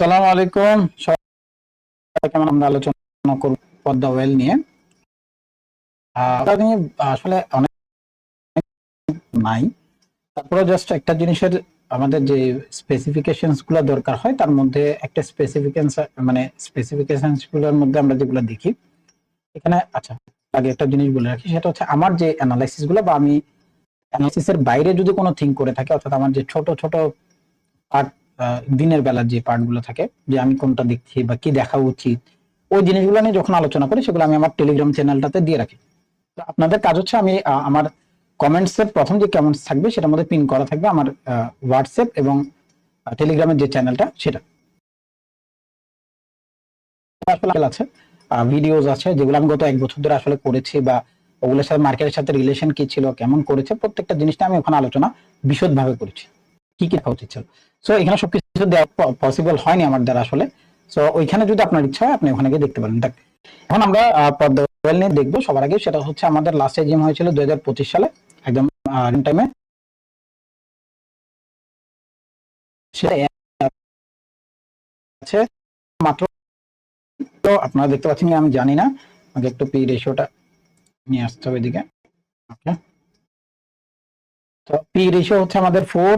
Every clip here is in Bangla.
সালাম আলাইকুম। কেমন আমরা আলোচনা করব পদ্মা ওয়েল নিয়ে। আসলে অনেক নাই। তারপরে জাস্ট একটা জিনিসের আমাদের যে দরকার হয়, তার মধ্যে একটা মানে গুলোর মধ্যে আমরা যেগুলো দেখি, এখানে আচ্ছা আগে একটা জিনিস বলে রাখি, সেটা হচ্ছে আমার যে অ্যানালাইসিসগুলো বা আমি অ্যানালাইসিস এর বাইরে যদি কোনো থিঙ্ক করে থাকি, অর্থাৎ আমার যে ছোট ছোট পার্ট দিনের বেলার যে পার্টগুলো থাকে, যে আমি কোনটা দেখছি বা কি দেখা উচিত, ওই জিনিসগুলো নিয়ে যখন আলোচনা করি, সেগুলো আমি আমার টেলিগ্রাম চ্যানেলটাতে দিয়ে রাখি। তো আপনাদের কাজ হচ্ছে আমি আমার কমেন্টস এর প্রথম যে কমেন্টস থাকবে, সেটার মধ্যে পিন করা থাকবে আমার হোয়াটসঅ্যাপ এবং টেলিগ্রামের যে চ্যানেলটা সেটা। আছে ভিডিওস আছে, যেগুলো আমি গত এক বছর ধরে আসলে করেছি বা ওগুলোর সাথে মার্কেটের সাথে রিলেশন কি ছিল, কেমন করেছে, প্রত্যেকটা জিনিসটা আমি ওখানে আলোচনা বিশদভাবে করেছি। কি কি দেখা উচিত ছিল? সো এখানে সবকিছু দেওয়া পসিবল হয়নি আমার দ্বারা আসলে। সো ওইখানে যদি আপনার ইচ্ছা হয় আপনি ওখানে গিয়ে দেখতে পারেন। দেখ এখন আমরা আহ, পদ্মা ওয়েল নিয়ে দেখব। সবার আগে সেটা হচ্ছে আমাদের লাস্ট এজিএম হয়েছিল দুই সালে। একদম টাইমে মাত্র তো আপনারা দেখতে পাচ্ছেন আমি জানি না। আমাকে একটু পি রেশিওটা নিয়ে আসতে হবে এদিকে। তো পি রেশিও হচ্ছে আমাদের ফোর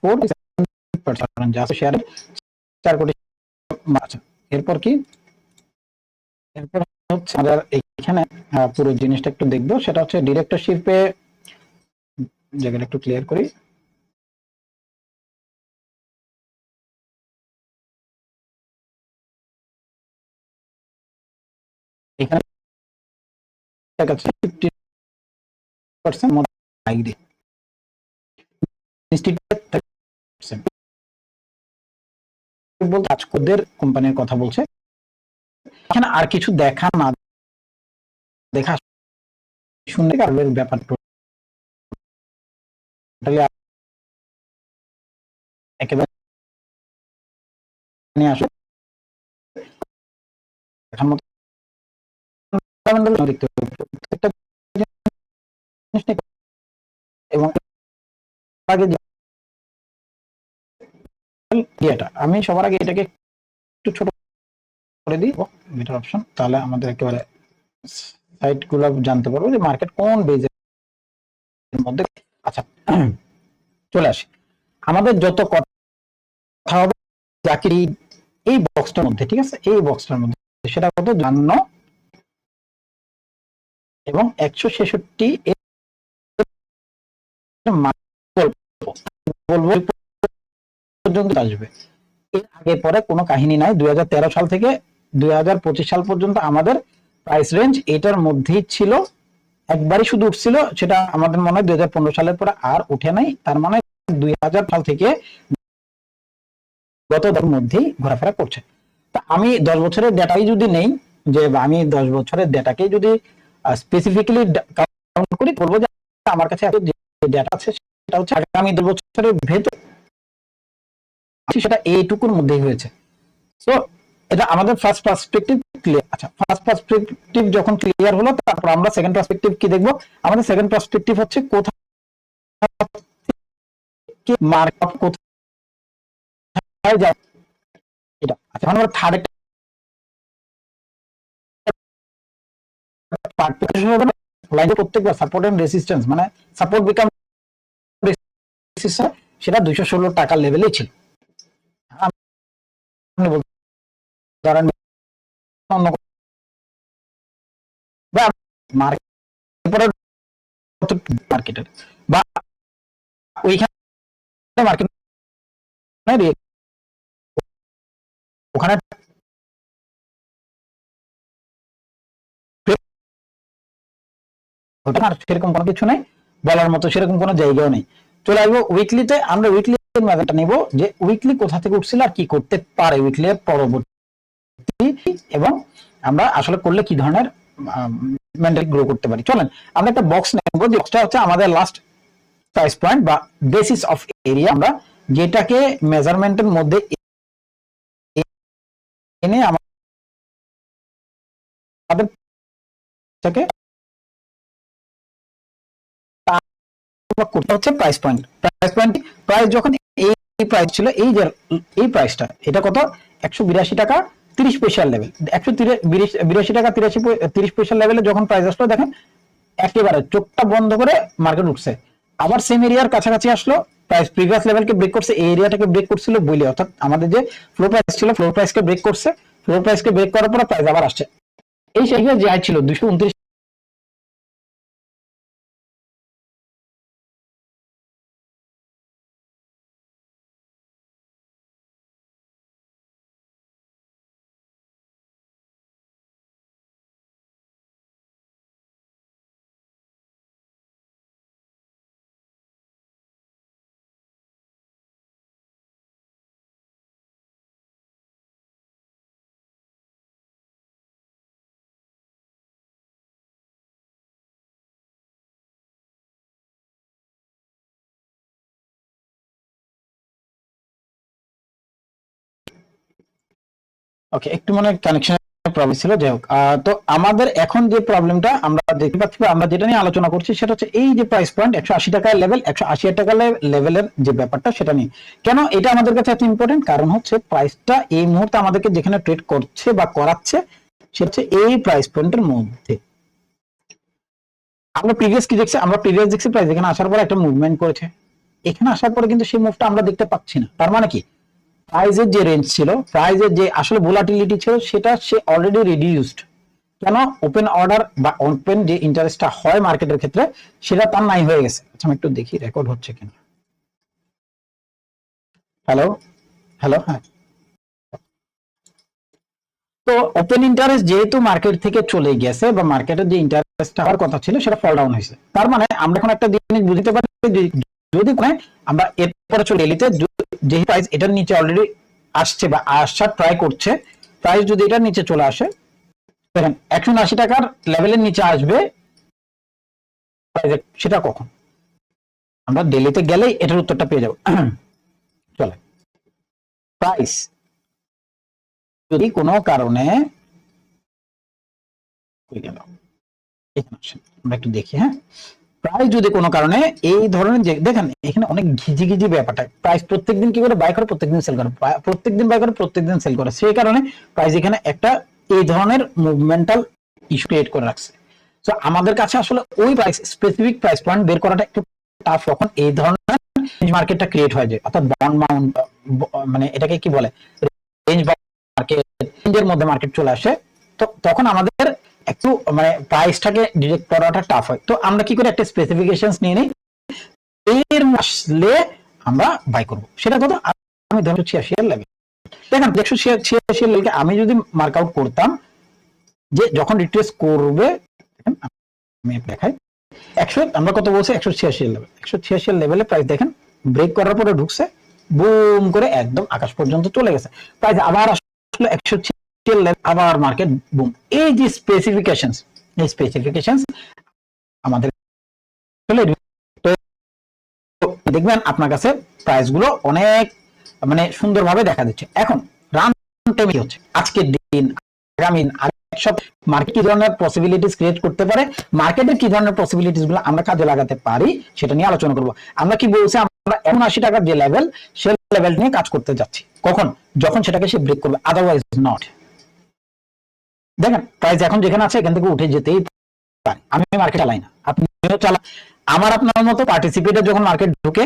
ফোর পার্সেন্ট যা শেয়ারের চার কোটি আচ্ছা এরপর কি? এরপর হচ্ছে আমাদের এখানে পুরো জিনিসটা একটু দেখব। সেটা হচ্ছে ডিরেক্টরশিপে জায়গাটা একটু ক্লিয়ার করি। এখানে ফিফটি পার্সেন্ট বলতে আজকদের কোম্পানির কথা বলছে। এখানে আর কিছু দেখা না দেখা শুনলে কারণের ব্যাপার একেবারে আসো। দেখার মতো এবং আগে ইয়েটা আমি সবার আগে এটাকে একটু ছোট করে দিই। বেটার অপশন তাহলে আমাদের একেবারে সাইটগুলো জানতে পারব যে মার্কেট কোন বেজের মধ্যে। আচ্ছা চলে আসি। আমাদের যত কথা হবে চাকরি এই বক্সটার মধ্যে, ঠিক আছে? এই বক্সটার মধ্যে সেটা কত? জান্ন এবং একশো ছেষট্টি বলব পর্যন্ত আসবে। এর আগে পরে কোনো কাহিনী নাই। দুই সাল থেকে দুই সাল পর্যন্ত আমাদের প্রাইস রেঞ্জ এটার মধ্যেই ছিল। একবারই শুধু উঠছিল, সেটা আমাদের মনে হয় দুই সালের পরে আর উঠে নাই। তার মানে দুই সাল থেকে গত তার মধ্যেই ঘোরাফেরা করছে। তা আমি দশ বছরের ডেটাই যদি নেই, যে আমি দশ বছরের ডেটাকে যদি স্পেসিফিক্যালি কাউন্ট করি, বলব যে আমার কাছে ডেটা আছে, সেটা হচ্ছে আগামী দশ বছরের ভেতর সেটা এইটুকুর মধ্যেই হয়েছে। তো এটা আমাদের ফার্স্ট পার্সপেক্টিভ ক্লিয়ার আচ্ছা ফার্স্ট পার্সপেক্টিভ যখন ক্লিয়ার হলো, তারপর আমরা সেকেন্ড পার্সপেক্টিভ কি দেখব? আমাদের সেকেন্ড পার্সপেক্টিভ হচ্ছে এটা আচ্ছা মানে সেটা দুইশো ষোলো টাকার লেভেলেই ছিল। ধরেন অন্য মার্কেটের বা ওইখানে মার্কেট ওখানে সেরকম কোনো কিছু নেই, বলার মতো সেরকম কোনো জায়গাও নেই। চলে আসব উইকলিতে আমরা উইকলি ম্যাথটা নিব যে উইকলি কোথা থেকে উঠছিল আর কি করতে পারে উইকলি পরবর্তী এবং আমরা আসলে করলে কি ধরনের গ্রো করতে পারি। চলেন, আমরা একটা বক্স নেব যে বক্সটা হচ্ছে আমাদের লাস্ট প্রাইস পয়েন্ট বা বেসিস অফ এরিয়া আমরা যেটাকে মেজারমেন্টের মধ্যে এনে আমাদের হচ্ছে price point price point price যখন এই প্রাইস ছিল, এই যে, এই প্রাইসটা এটা কত? একশো বিরাশি টাকা তিরিশ পয়সার লেভেল একশো বিরাশি টাকা তিরাশি তিরিশ পয়সার লেভেলে যখন প্রাইস আসলো, দেখেন একেবারে চোখটা বন্ধ করে মার্কেট উঠছে। আবার সেম এরিয়ার কাছাকাছি আসলো প্রাইস প্রিভিয়াস লেভেলকে ব্রেক করছে, এই এরিয়াটাকে ব্রেক করছিল বলে অর্থাৎ আমাদের যে ফ্লোর প্রাইস ছিল ফ্লোর প্রাইসকে ব্রেক করছে। ফ্লোর প্রাইসকে ব্রেক করার পর প্রাইস আবার আসছে। এই জায়গায় যে ছিল, দুশো উনত্রিশ ওকে একটু মনে কানেকশন প্রবলেম ছিল, যাই হোক। তো আমাদের এখন যে প্রবলেমটা আমরা দেখতে পাচ্ছি আমরা যেটা নিয়ে আলোচনা করছি সেটা হচ্ছে এই যে প্রাইস পয়েন্ট একশো আশি টাকার লেভেল একশো আশি টাকা লেভেলের যে ব্যাপারটা সেটা নিয়ে। কেন এটা আমাদের কাছে এত ইম্পর্টেন্ট কারণ হচ্ছে প্রাইসটা এই মুহূর্তে আমাদেরকে যেখানে ট্রেড করছে বা করাচ্ছে সেটা হচ্ছে এই প্রাইস পয়েন্টের মধ্যে। আমরা প্রিভিয়াস কি দেখছি? আমরা প্রিভিয়াস দেখছি প্রাইস এখানে আসার পর একটা মুভমেন্ট করেছে। এখানে আসার পরে কিন্তু সেই মুভটা আমরা দেখতে পাচ্ছি না। তার মানে কি? প্রাইজের যে রেঞ্জ ছিল প্রাইজের যে আসলে ভোলাটিলিটি ছিল, সেটা সে অলরেডি রিডিউসড কেন? ওপেন অর্ডার বা ওপেন যে ইন্টারেস্টটা হয় মার্কেটের ক্ষেত্রে, সেটা তার নাই হয়ে গেছে। আচ্ছা আমি একটু দেখি রেকর্ড হচ্ছে কিনা। হ্যালো হ্যালো হ্যাঁ। তো ওপেন ইন্টারেস্ট যেহেতু মার্কেট থেকে চলে গেছে বা মার্কেটের যে ইন্টারেস্ট হওয়ার কথা ছিল, সেটা ফল ডাউন হয়েছে। তার মানে আমরা এখন একটা জিনিস বুঝতে পারি যদি আমরা এরপরে চলে এলিতে যে প্রাইস এটার নিচে অলরেডি আসছে বা আসার ট্রাই করছে প্রাইস যদি এটার নিচে চলে আসে, দেখেন, একশো আশি টাকার লেভেলের নিচে আসবে সেটা কখন? আমরা ডেলিতে গেলেই এটার উত্তরটা পেয়ে যাব। চলে প্রাইস যদি কোনো কারণে আমরা একটু দেখি হ্যাঁ? প্রাইস যদি কোনো কারণে এই ধরনের যে, দেখেন, এখানে অনেক ঘিজি ঘিজি ব্যাপারটা। প্রাইস প্রত্যেকদিন কি করে বাই করে প্রত্যেকদিন সেল করে? প্রায় প্রত্যেকদিন বাই করে প্রত্যেকদিন সেল করে। সেই কারণে প্রাইস এখানে একটা এই ধরনের মুভমেন্টাল ইস্যু ক্রিয়েট করে রাখছে। তো আমাদের কাছে আসলে ওই প্রাইস স্পেসিফিক প্রাইস পয়েন্ট বের করাটা একটু টাফ যখন এই ধরনের মার্কেটটা ক্রিয়েট হয়ে যায় অর্থাৎ বন্ড মাউন্ট মানে এটাকে কি বলে? রেঞ্জ মার্কেট রেঞ্জের মধ্যে মার্কেট চলে আসে, তো তখন আমাদের একটু মানে প্রাইসটাকে ডিরেক্ট করাটা টাফ হয়। তো আমরা কি করে একটা স্পেসিফিকেশন নিয়ে নিই? এর আসলে আমরা বাই করব। সেটা কত আমি ধরো ছিয়াশি এর লেভেল দেখেন, একশো ছিয়াশি এর লেভেলকে আমি যদি মার্ক আউট করতাম, যে যখন রিট্রেস করবে আমি দেখাই। একশো, আমরা কত বলছি? একশো ছিয়াশি এর লেভেল একশো ছিয়াশি এর লেভেলে প্রাইস দেখেন ব্রেক করার পরে ঢুকছে বুম করে একদম আকাশ পর্যন্ত চলে গেছে। প্রাইস আবার আসলে একশো আবার মার্কেট বুম এই যে স্পেসিফিকেশন এই স্পেসিফিকেশন আমাদের তো দেখবেন আপনার কাছে প্রাইসগুলো অনেক মানে সুন্দরভাবে দেখা দিচ্ছে। এখন রান টাইম হচ্ছে? আজকের দিন আগামী সব মার্কেট কি ধরনের পসিবিলিটিস ক্রিয়েট করতে পারে? মার্কেটের কি ধরনের পসিবিলিটিসগুলো আমরা কাজে লাগাতে পারি? সেটা নিয়ে আলোচনা করব। আমরা কি বলছি, আমরা এখন আশি টাকার যে লেভেল সে লেভেল নিয়ে কাজ করতে যাচ্ছি। কখন? যখন সেটাকে সে ব্রেক করবে আদারওয়াইজ নট দেখেন প্রাইস এখন যেখানে আছে, এখান থেকে উঠে যেতেই পারে। আমি মার্কেট চালাই না। আপনিও চালা আমার আপনার মতো পার্টিসিপেটর যখন মার্কেট ঢুকে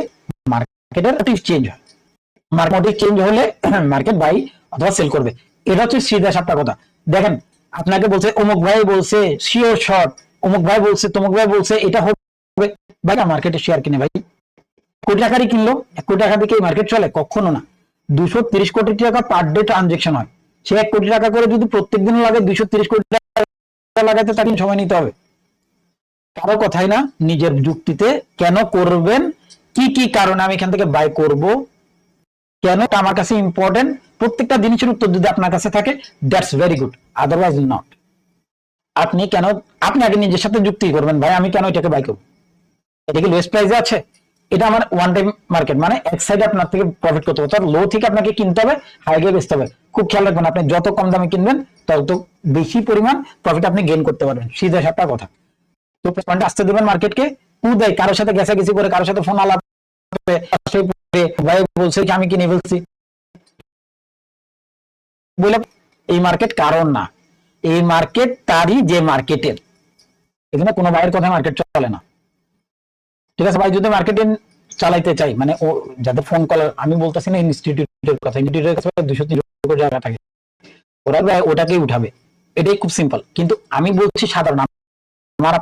মার্কেটের চেঞ্জ হয়। মার্কেট চেঞ্জ হলে মার্কেট বাই অথবা সেল করবে। এটা হচ্ছে সিধা সাপটা কথা। দেখেন, আপনাকে বলছে, অমুক ভাই বলছে শিওর শর্ট অমুক ভাই বলছে, তমুক ভাই বলছে, এটা হবে। ভাই মার্কেটে শেয়ার কিনে ভাই। কোটি টাকারই কিনলো। এক কোটি টাকা দিয়ে মার্কেট চলে? কখনো না। দুশো তিরিশ কোটি টাকা পার ডে ট্রানজেকশন হয়। সে এক কোটি টাকা করে যদি প্রত্যেক দিন লাগে দুইশো তিরিশ কোটি টাকা লাগাতে তাকে সময় নিতে হবে। কারও কথাই না, নিজের যুক্তিতে কেন করবেন, কি কি কারণে আমি এখান থেকে বাই করব, কেন আমার কাছে ইম্পর্টেন্ট প্রত্যেকটা জিনিসের উত্তর যদি আপনার কাছে থাকে that's very good otherwise not আপনি কেন, আপনি আগে নিজের সাথে যুক্তি করবেন, ভাই, আমি কেন এটাকে বাই করব? এটা কি লোয়েস্ট প্রাইসে আছে? এটা আমার ওয়ান টাইম মার্কেট মানে এক সাইডে আপনার থেকে প্রফিট করতে হবে লো থেকে আপনাকে কিনতে হবে হাই গিয়ে বেচতে হবে। খেয়াল রাখবেন আপনি, যত কম দামে কিনবেন, তত বেশি পরিমাণ প্রফিট আপনি গেইন করতে পারবেন। সিধা সাপটা কথা। তো পয়েন্ট আসতে দেবেন মার্কেটকে কু। দেয় কারোর সাথে গেছে গেছি করে, কারোর সাথে ফোন আলাপ বলছে কি, আমি কিনে ফেলছি। বলে, এই মার্কেট কারণ না। এই মার্কেট তারই যে মার্কেটের এখানে কোনো ভাইয়ের কথা মার্কেট চলে না। ঠিক আছে, ভাই, যদি মার্কেটিং চালাইতে চাই মানে ও, যাদের ফোন কল আমি বলতেছি না ইনস্টিটিউটের কথা ইনস্টিটিউটের কাছে দুশো তিনশো কোটি টাকা থাকে। ওরা ওটাকেই উঠাবে। এটাই খুব সিম্পল কিন্তু আমি বলছি সাধারণ, আমার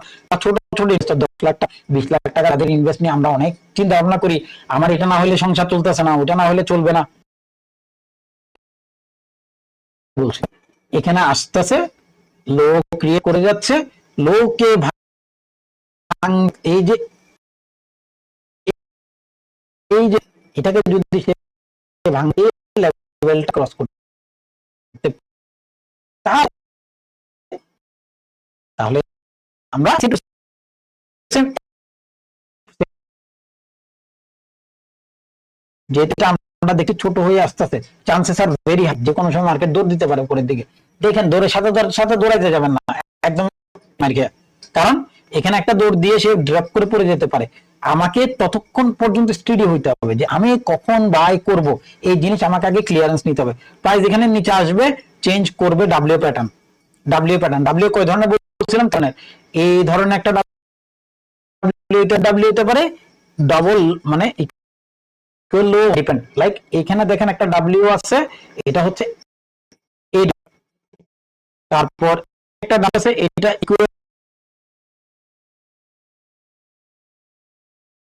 ছোট ছোট দশ লাখ টাকা, বিশ লাখ টাকা তাদের ইনভেস্ট নিয়ে আমরা অনেক চিন্তা ভাবনা করি। আমার এটা না হলে সংসার চলতেছে না, ওটা না হলে চলবে না। বলছি, এখানে আসতেছে, লোক ক্রিয়েট করে যাচ্ছে লোকে এই যে এই যে, এটাকে যদি সে ভাঙে লেভেলটা ক্রস করতে তাহলে আমরা যেটা আমরা দেখি ছোট হয়ে আসতেছে চান্সেস আর ভেরি হাই যে কোনো সময় মার্কেট দৌড় দিতে পারে উপরের দিকে। দেখেন দৌড়ের সাথে সাথে দৌড়াইতে যাবেন না, একদম মার্কেট কারণ এখানে একটা দৌড় দিয়ে সে ড্রপ করে পড়ে যেতে পারে। আমাকে ততক্ষণ পর্যন্ত স্টেডি হইতে হবে যে আমি কখন বাই করব, এই জিনিস আমাকে আগে ক্লিয়ারেন্স নিতে হবে। প্রাইস এখানে নিচে আসবে চেঞ্জ করবে W pattern W pattern W কয় ধরনের বলছিলাম তাহলে এই ধরনের একটা ডাব্লিউ ডাব্লিউ হতে পারে ডবল মানে লো ডিপেন্ড লাইক এখানে দেখেন একটা ডাব্লিউ আছে, এটা হচ্ছে তারপর একটা ডাব্লিউ আছে, এটা equal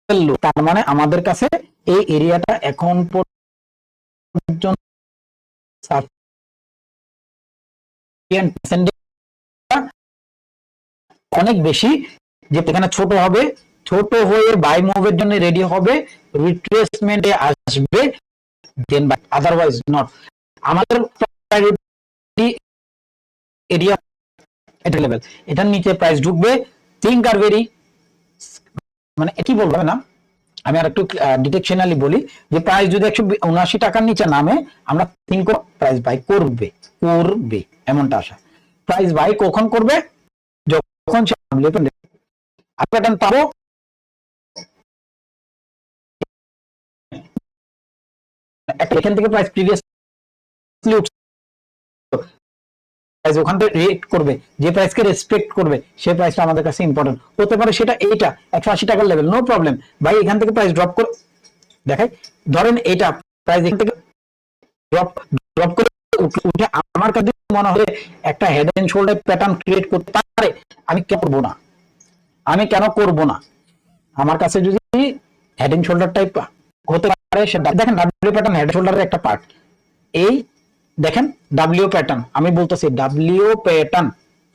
তার মানে আমাদের কাছে এই এরিয়াটা এখন অনেক বেশি, যে এখানে ছোট হবে, ছোট হয়ে বাই মুভের জন্য রেডি হবে রিট্রেসমেন্টে আসবে দেন বাই আদারওয়াইজ নট আমাদের এরিয়া এটা এটার নিচে প্রাইস ঢুকবে থিঙ্ক আর ভেরি মানে কি বলব না? আমি আর একটু ডিটেকশনালি বলি যে প্রাইস যদি একশো উনআশি টাকার নিচে নামে, আমরা থিঙ্ক প্রাইস বাই করবে করবে, এমনটা আশা। প্রাইস বাই কখন করবে? যখন সে প্যাটার্ন এখান থেকে প্রাইস প্রিভিয়াসলি প্রাইস ওখান থেকে রেট করবে, যে প্রাইসকে রেসপেক্ট করবে সেই প্রাইসটা আমাদের কাছে ইম্পর্টেন্ট হতে পারে সেটা এইটা একশো আশি টাকার লেভেল নো প্রবলেম ভাই, এখান থেকে প্রাইস ড্রপ করে, দেখাই, ধরেন এইটা প্রাইস এখান থেকে ড্রপ ড্রপ করে উঠে আমার কাছে মনে হয় একটা head and shoulder pattern create করতে পারে, আমি কেন করব না? আমি কেন করব না? আমার কাছে যদি হেড এন্ড শোল্ডার টাইপ হতে পারে, সেটা দেখেন ডাব্লিউ প্যাটার্ন হেড শোল্ডারের একটা পার্ট এই দেখেন ডাব্লিউ প্যাটার্ন আমি বলতেছি ডাব্লিউ প্যাটার্ন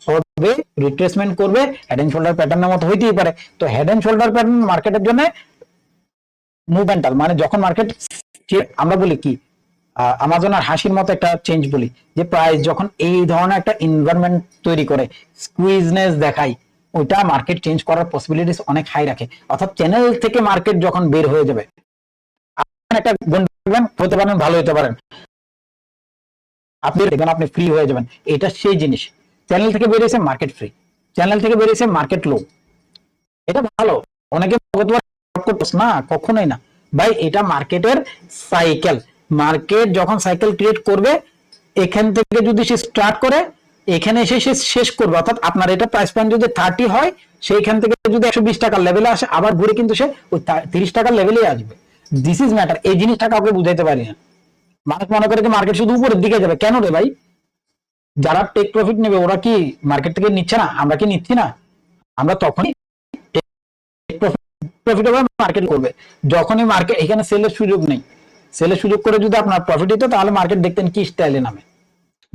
হবে রিট্রেসমেন্ট করবে হেড এন্ড শোল্ডার প্যাটার্নের মতো হইতেই পারে। তো হেড এন্ড শোল্ডার প্যাটার্ন মার্কেটের জন্য মুভমেন্টাল মানে যখন মার্কেট আমরা বলি কি আমাজন আর হাসির মতো একটা চেঞ্জ বলি, যে প্রাইস যখন এই ধরনের একটা এনভায়রনমেন্ট তৈরি করে স্কুইজনেস দেখায়, ওইটা মার্কেট চেঞ্জ করার পসিবিলিটিস অনেক হাই রাখে। অর্থাৎ চ্যানেল থেকে মার্কেট যখন বের হয়ে যাবে একটা হতে পারেন, ভালো হতে পারেন। আপনি দেখবেন আপনি ফ্রি হয়ে যাবেন। এটা সেই জিনিস। চ্যানেল থেকে বেরিয়েছে মার্কেট ফ্রি চ্যানেল থেকে বেরিয়েছে মার্কেট লো এটা ভালো। অনেকে না, কখনোই না। ভাই, এটা মার্কেটের সাইকেল মার্কেট যখন সাইকেল ক্রিয়েট করবে, এখান থেকে যদি সে স্টার্ট করে, এখানে এসে সে শেষ করবে। অর্থাৎ আপনার এটা প্রাইস পয়েন্ট যদি থার্টি হয়, সেইখান থেকে যদি একশো বিশ টাকার লেভেলে আসে, আবার ঘুরে কিন্তু সে ওই তিরিশ টাকার লেভেলেই আসবে। দিস ইজ ম্যাটার এই জিনিসটা কাউকে বুঝাইতে পারি না। মানুষ মনে করে যে মার্কেট শুধু উপরের দিকে যাবে। কেন রে ভাই? যারা টেক প্রফিট নেবে, ওরা কি মার্কেট থেকে নিচ্ছে না? আমরা কি নিচ্ছি না? আমরা তখনই প্রফিটেবল মার্কেট করবে। যখনই মার্কেট এখানে সেলের সুযোগ নেই। সেলের সুযোগ করে যদি আপনার প্রফিট হতো তাহলে মার্কেট দেখতেন কি স্টাইলে নামে।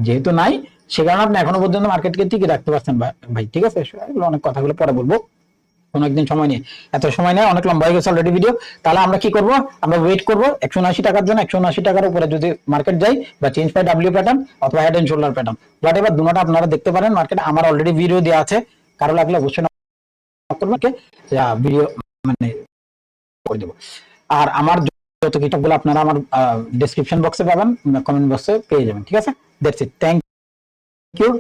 যেহেতু নাই, সে কারণে আপনি এখনও পর্যন্ত মার্কেটকে টিকে রাখতে পারছেন ভাই- ঠিক আছে? অনেক কথাগুলো পরে বলব। কোনো একদিন সময় নিয়ে এত সময় নেই, অনেক লম্বা হয়ে গেছে অলরেডি ভিডিও তাহলে আমরা কি করব? আমরা ওয়েট করব একশো উনআশি টাকার জন্য। একশো উনআশি টাকার উপরে যদি মার্কেট যাই, বা চেঞ্জ পাই ডাব্লিউ প্যাটার্ন অথবা head and shoulder pattern whatever দুটো আপনারা দেখতে পারেন মার্কেট আমার অলরেডি ভিডিও দেওয়া আছে। কারও লাগলে অবশ্যই ভিডিও মানে করে দেবো। আর আমার যত কিতাবগুলো আপনারা আমার ডেসক্রিপশন বক্সে পাবেন কমেন্ট বক্সে পেয়ে যাবেন, ঠিক আছে? That's it thank you